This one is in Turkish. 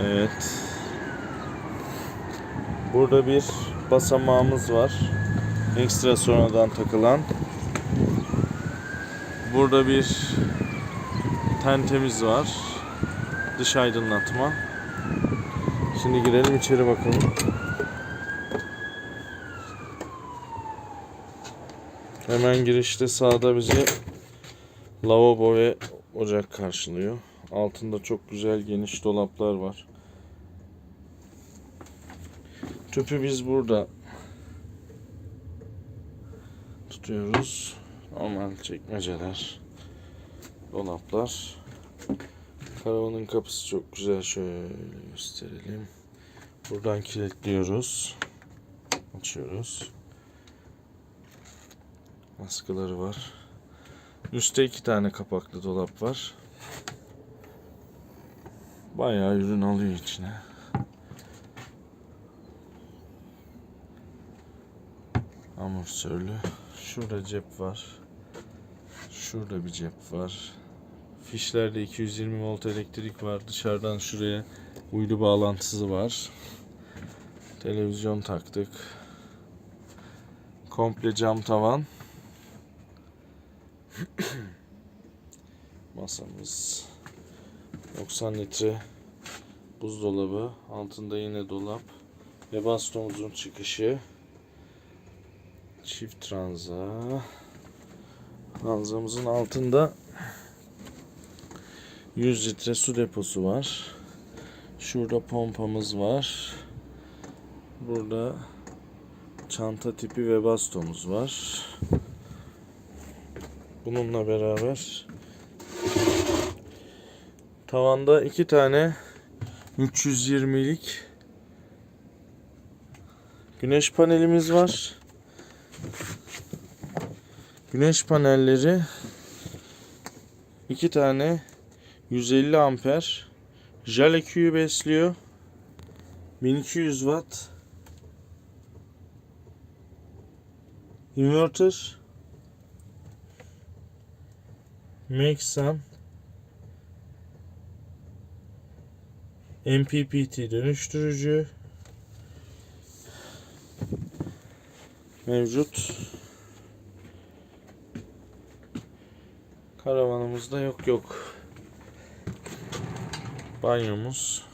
Evet. Burada bir basamağımız var. Ekstra sonradan takılan. Burada bir tentemiz var. Dış aydınlatma. Şimdi girelim içeri bakalım. Hemen girişte sağda bizi lavabo ve ocak karşılıyor. Altında çok güzel geniş dolaplar var. Tüpü biz burada tutuyoruz. Normal çekmeceler, dolaplar. Karavanın kapısı çok güzel. Şöyle gösterelim. Buradan kilitliyoruz. Açıyoruz. Askıları var. Üstte iki tane kapaklı dolap var. Bayağı ürün alıyor içine. Amortisörlü. Şurada cep var. Şurada bir cep var. Fişlerde 220 volt elektrik var. Dışarıdan şuraya uydu bağlantısı var. Televizyon taktık. Komple cam tavan. Masamız 90 litre buzdolabı, altında yine dolap ve bastonumuzun çıkışı. Çift tranza. Ranzamızın altında 100 litre su deposu var. Şurada pompamız var. Burada çanta tipi ve bastomuz var. Bununla beraber tavanda iki tane 320'lik güneş panelimiz var. Güneş panelleri iki tane 150 amper Jale besliyor. 1200 watt inverter Maxam MPPT dönüştürücü mevcut. Karavanımızda yok yok. Banyomuz.